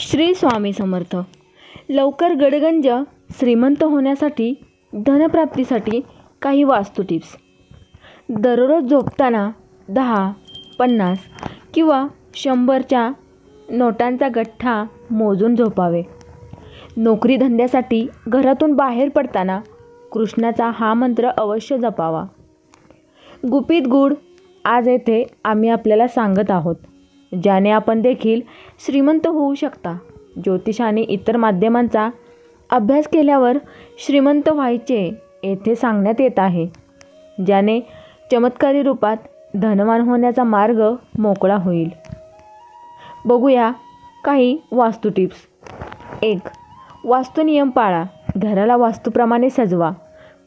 श्री स्वामी समर्थ. लवकर गडगंज श्रीमंत होण्यासाठी धनप्राप्तीसाठी काही वास्तू टिप्स दररोज झोपताना दहा पन्नास किंवा शंभरच्या नोटांचा गठ्ठा मोजून झोपावे. नोकरी धंद्यासाठी घरातून बाहेर पडताना कृष्णाचा हा मंत्र अवश्य जपावा. गुपित गूढ आज येथे आम्ही आपल्याला सांगत आहोत. ज्याने आपण देखील श्रीमंत होऊ शकता. ज्योतिष आणि इतर माध्यमांचा अभ्यास केल्यावर श्रीमंत व्हायचे येथे सांगण्यात येत आहे. ज्याने चमत्कारी रूपात धनवान होण्याचा मार्ग मोकळा होईल. बघूया काही वास्तू टिप्स. एक वास्तुनियम पाळा. घराला वास्तूप्रमाणे सजवा.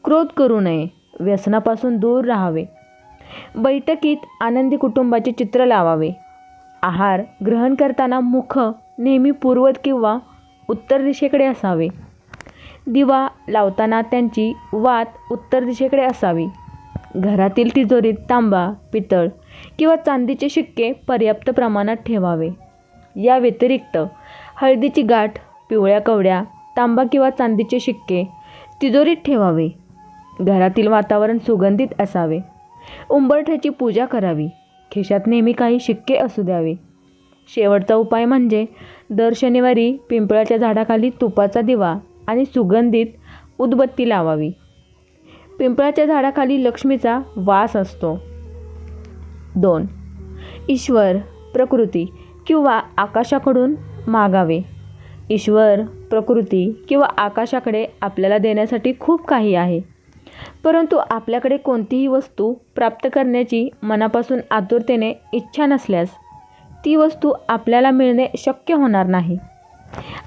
क्रोध करू नये. व्यसनापासून दूर राहावे. बैठकीत आनंदी कुटुंबाचे चित्र लावावे. आहार ग्रहण करताना मुख नेहमी पूर्वत किंवा उत्तर दिशेकडे असावे. दिवा लावताना त्यांची वात उत्तर दिशेकडे असावी. घरातील तिजोरीत तांबा पितळ किंवा चांदीचे शिक्के पर्याप्त प्रमाणात ठेवावे. या व्यतिरिक्त हळदीची गाठ पिवळ्या कवड्या तांबा किंवा चांदीचे शिक्के तिजोरीत ठेवावे. घरातील वातावरण सुगंधित असावे. उंबरठ्याची पूजा करावी. खिशात नेहमी काही शिक्के असू द्यावे. शेवटचा उपाय म्हणजे दर शनिवारी पिंपळाच्या झाडाखाली तुपाचा दिवा आणि सुगंधित उदबत्ती लावावी. पिंपळाच्या झाडाखाली लक्ष्मीचा वास असतो. दोन ईश्वर प्रकृती किंवा आकाशाकडून मागावे. ईश्वर प्रकृती किंवा आकाशाकडे आपल्याला देण्यासाठी खूप काही आहे. परंतु आपल्याकडे कोणतीही वस्तू प्राप्त करण्याची मनापासून आतुरतेने इच्छा नसल्यास ती वस्तू आपल्याला मिळणे शक्य होणार नाही.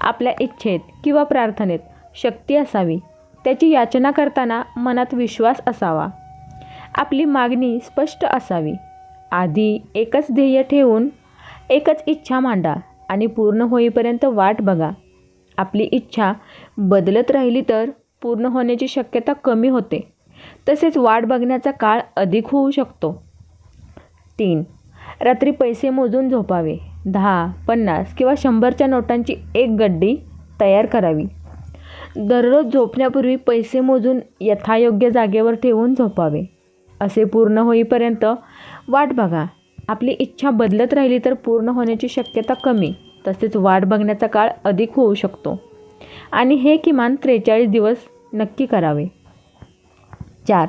आपल्या इच्छेत किंवा प्रार्थनेत शक्ती असावी त्याची याचना करताना मनात विश्वास असावा. आपली मागणी स्पष्ट असावी. आधी एकच ध्येय ठेवून एकच इच्छा मांडा आणि पूर्ण होईपर्यंत वाट बघा. आपली इच्छा बदलत राहिली तर पूर्ण होण्याची शक्यता कमी होते. तसेच वाट बघण्याचा काळ अधिक होऊ शकतो. तीन. रात्री पैसे मोजून झोपावे. दहा पन्नास किंवा शंभरच्या नोटांची एक गड्डी तयार करावी. दररोज झोपण्यापूर्वी पैसे मोजून यथायोग्य जागेवर ठेवून झोपावे. असे पूर्ण होईपर्यंत वाट बघा. आपली इच्छा बदलत राहिली तर पूर्ण होण्याची शक्यता कमी. तसेच वाट बघण्याचा काळ अधिक होऊ शकतो. आणि हे किमान त्रेचाळीस दिवस नक्की करावे. चार.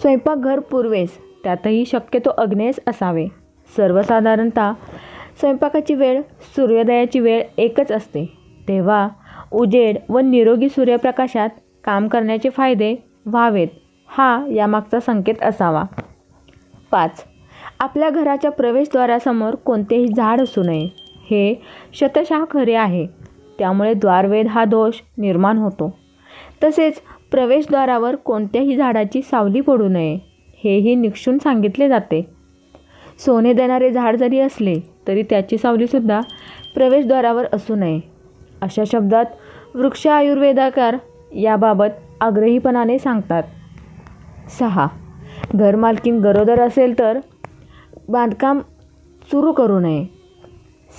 स्वयंपाकघर पूर्वेस त्यातही शक्यतो अग्नेस असावे. सर्वसाधारणतः स्वयंपाकाची वेळ सूर्योदयाची वेळ एकच असते. तेव्हा उजेड व निरोगी सूर्यप्रकाशात काम करण्याचे फायदे व्हावेत हा यामागचा संकेत असावा. पाच. आपल्या घराच्या प्रवेशद्वारासमोर कोणतेही झाड असू नये. हे शतशः खरे आहे. त्यामुळे द्वारवेध हा दोष निर्माण होतो. तसेच प्रवेशद्वारावर कोणत्याही झाडाची सावली पडू नये हेही निक्षून सांगितले जाते. सोने देणारे झाड जरी असले तरी त्याची सावलीसुद्धा प्रवेशद्वारावर असू नये. अशा शब्दात वृक्ष आयुर्वेदाकार याबाबत आग्रहीपणाने सांगतात. सहा. घरमालकीन गरोदर असेल तर बांधकाम सुरू करू नये.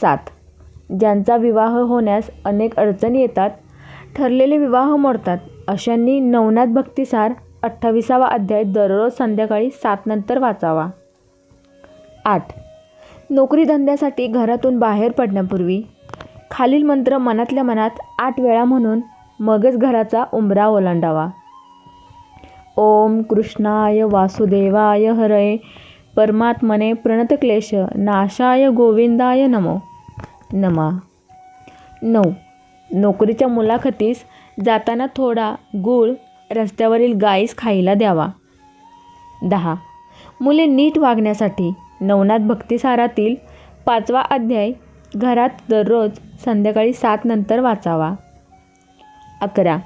सात. ज्यांचा विवाह होण्यास अनेक अडचणी येतात ठरलेले विवाह मोडतात. अशांनी नवनाथ भक्तिसार अठ्ठावीसावा अध्याय दररोज संध्याकाळी सातनंतर वाचावा. आठ. नोकरी धंद्यासाठी घरातून बाहेर पडण्यापूर्वी खालील मंत्र मनातल्या मनात आठ वेळा म्हणून मगच घराचा उंबरा ओलांडावा. ओम कृष्णाय वासुदेवाय हरय परमात्मने प्रणतक्लेश नाशाय गोविंदाय नमो. नमा. नऊ. नोकरीच्या मुलाखतीस जाताना थोडा गूळ रस्त्यावरील गाईस खायला द्यावा. दहा. मुले नीट वागण्यासाठी नवनाथ भक्तिसारातील पाचवा अध्याय घरात दररोज संध्याकाळी सात नंतर वाचावा. अकरा.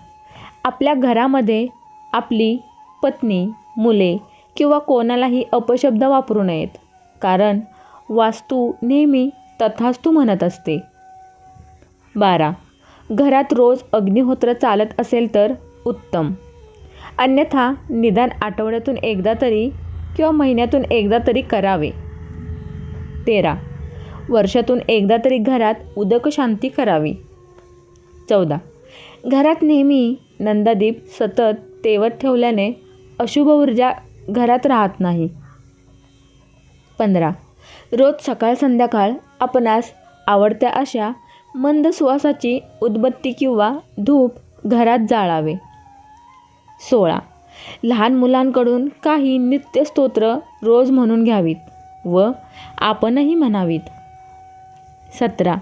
आपल्या घरामध्ये आपली पत्नी मुले किंवा कोणालाही अपशब्द वापरू नयेत. कारण वास्तू नेहमी तथास्तू म्हणत असते. बारा. घरात रोज अग्निहोत्र चालत असेल तर उत्तम. अन्यथा निदान आठवड्यातून एकदा तरी किंवा महिन्यातून एकदा तरी करावे. तेरा. वर्षातून एकदा तरी घरात उदक शांती करावी. चौदा. घरात नेहमी नंदादीप सतत तेवत ठेवल्याने अशुभ ऊर्जा घरात राहत नाही. पंधरा. रोज सकाळ संध्याकाळ आपणास आवडत्या अशा मंद सुवासाची उदबत्ती किंवा धूप घरात जाळावे. सोळा. लहान मुलांकडून काही नित्यस्तोत्र रोज म्हणून घ्यावीत व आपणही म्हणावीत. सतरा.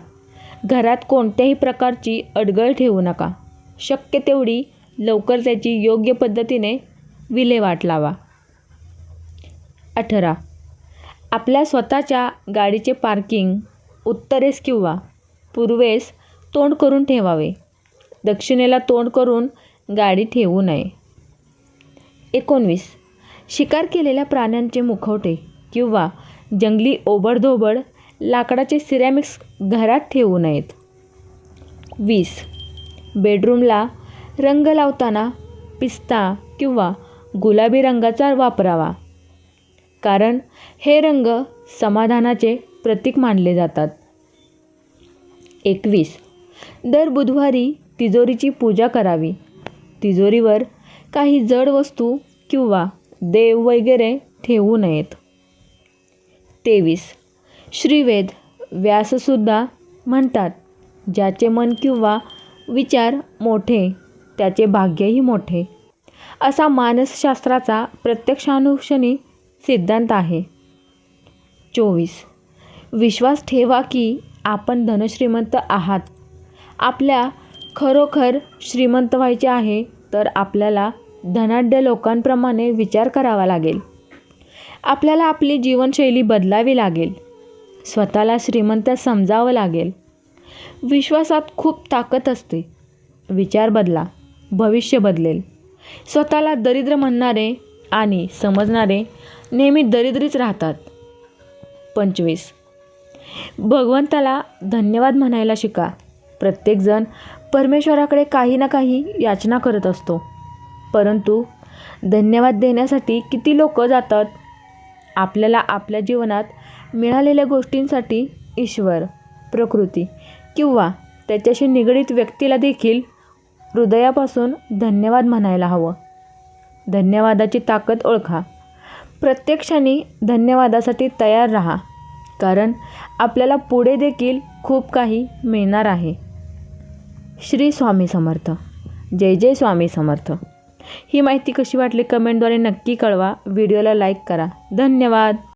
घरात कोणत्याही प्रकारची अडगळ ठेवू नका. शक्य तेवढी लवकर त्याची योग्य पद्धतीने विल्हेवाट लावा. अठरा. आपल्या स्वतःच्या गाडीचे पार्किंग उत्तरेस किंवा पूर्वेस तोंड करून ठेवावे. दक्षिणेला तोंड करून गाडी ठेवू नये. एकोणवीस. शिकार केलेल्या प्राण्यांचे मुखवटे किंवा जंगली ओबडधोबड लाकडाचे सिरॅमिक्स घरात ठेवू नयेत. वीस. बेडरूमला रंग लावताना पिस्ता किंवा गुलाबी रंगाचा वापरावा. कारण हे रंग समाधानाचे प्रतीक मानले जातात. एकवीस. दर बुधवारी तिजोरीची पूजा करावी. तिजोरीवर काही जड वस्तू किंवा देव वगैरे ठेवू नयेत. तेवीस. श्रीवेद व्याससुद्धा म्हणतात ज्याचे मन किंवा विचार मोठे त्याचे भाग्यही मोठे. असा मानसशास्त्राचा प्रत्यक्षानुक्षणी सिद्धांत आहे. चोवीस. विश्वास ठेवा की आपण धनश्रीमंत आहात. आपल्या खरोखर श्रीमंत व्हायचे आहे तर आपल्याला धनाढ्य लोकांप्रमाणे विचार करावा लागेल. आपल्याला आपली जीवनशैली बदलावी लागेल. स्वतःला श्रीमंत समजावं लागेल. विश्वासात खूप ताकद असते. विचार बदला भविष्य बदलेल. स्वतःला दरिद्र म्हणणारे आणि समजणारे नेहमी दरिद्रीच राहतात. पंचवीस. भगवंताला धन्यवाद म्हणायला शिका. प्रत्येकजण परमेश्वराकडे काही ना काही याचना करत असतो. परंतु धन्यवाद देण्यासाठी किती लोक जातात? आपल्याला आपल्या जीवनात मिळालेल्या गोष्टींसाठी ईश्वर प्रकृती किंवा त्याच्याशी निगडीत व्यक्तीला देखील हृदयापासून धन्यवाद म्हणायला हवं. धन्यवादाची ताकद ओळखा. प्रत्येक क्षणी धन्यवादासाठी तयार राहा. कारण आपल्याला पुढे देखील खूप काही मिळणार आहे. श्री स्वामी समर्थ. जय जय स्वामी समर्थ. ही माहिती कशी वाटली कमेंटद्वारे नक्की कळवा. व्हिडिओला लाईक करा. धन्यवाद.